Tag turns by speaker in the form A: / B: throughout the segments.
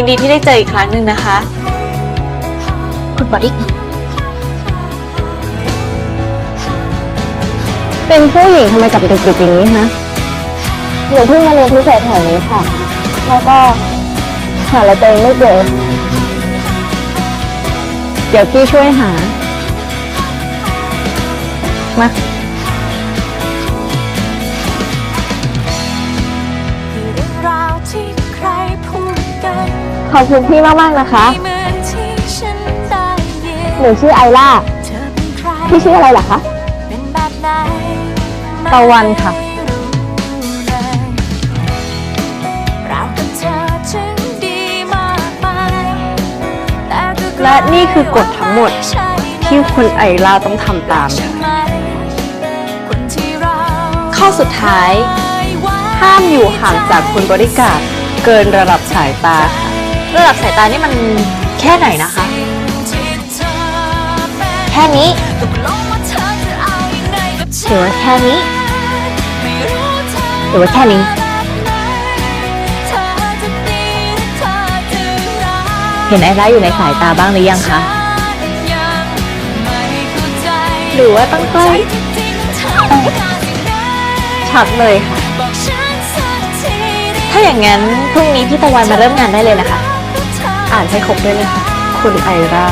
A: ยินดีที่ได้เจออีกครั้งหนึ่งนะคะ
B: คุณบอดี้
C: เป็นผู้หญิงทำไมกลับดึกๆอย่างนี้ฮะหนูเพิ่งมาเรียนพิเศษแถวนี้ค่ะ แล้วก็หาอะไรตัวเองไม่เจอเดี๋ยวพี่ช่วยหา มา ขอบคุณพี่มากๆนะคะ
D: ไม่เหมือนที่ฉันได้ยิน
C: หนูชื่อไอล่า
D: เธอเป็นใคร
C: พี่ชื่ออะไรล่ะคะ
D: เป็นแบบไหน
C: ตะวันค่ะ
D: ไม่รู้เลยเรากับเธอจึงดีมากมายแต่ก็กลัว
A: และนี่คือกฎทั้งหมด
D: ใช่เลย
A: ที่คุณไอล่าต้องทำตาม
D: ใช่ไหมคนที่เรา
A: ข้อสุดท้าย ห้ามอยู่ห่างจากคุณบริการดเกินระดับสายตาค่ะ ระดับสายตานี่มันแค่ไหนนะคะ
B: แค่นี้
D: หรือว่าแค่นี้
B: หรือว่าแค่นี้
A: เห็นไอล่าอยู่ในสายตาบ้างหรือยังคะ หรือว่าต้องใกล้ชัดเลยค่ะ ถ้าอย่างนั้นพรุ่งนี้พี่ตะวันมาเริ่มงานได้เลยนะคะ อ่านให้ครบด้วยนะคะ คุณไอรา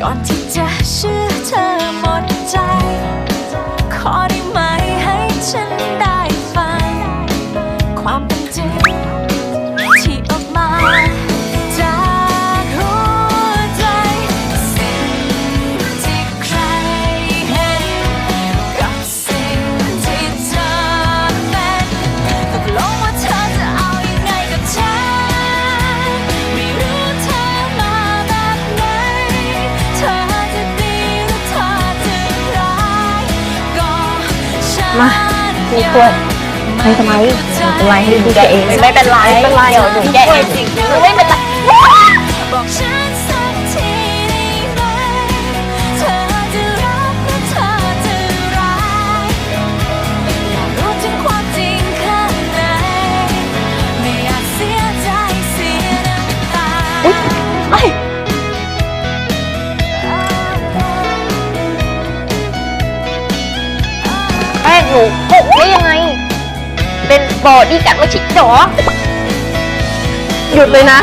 D: ก่อนที่จะเชื่อ มามีกล้วยไม่เป็
C: นไรไม่เป็นไรให้พี่แกเอง
A: ไม่เป็นไรไม่เป็นไร เดี๋ยวหนูแกะเอง
C: ไม่เป็นไร
D: หนู
B: หกได้ยังไง เป็นบอดี้กัดไม่ชิดหรอ
C: หยุดเลยนะ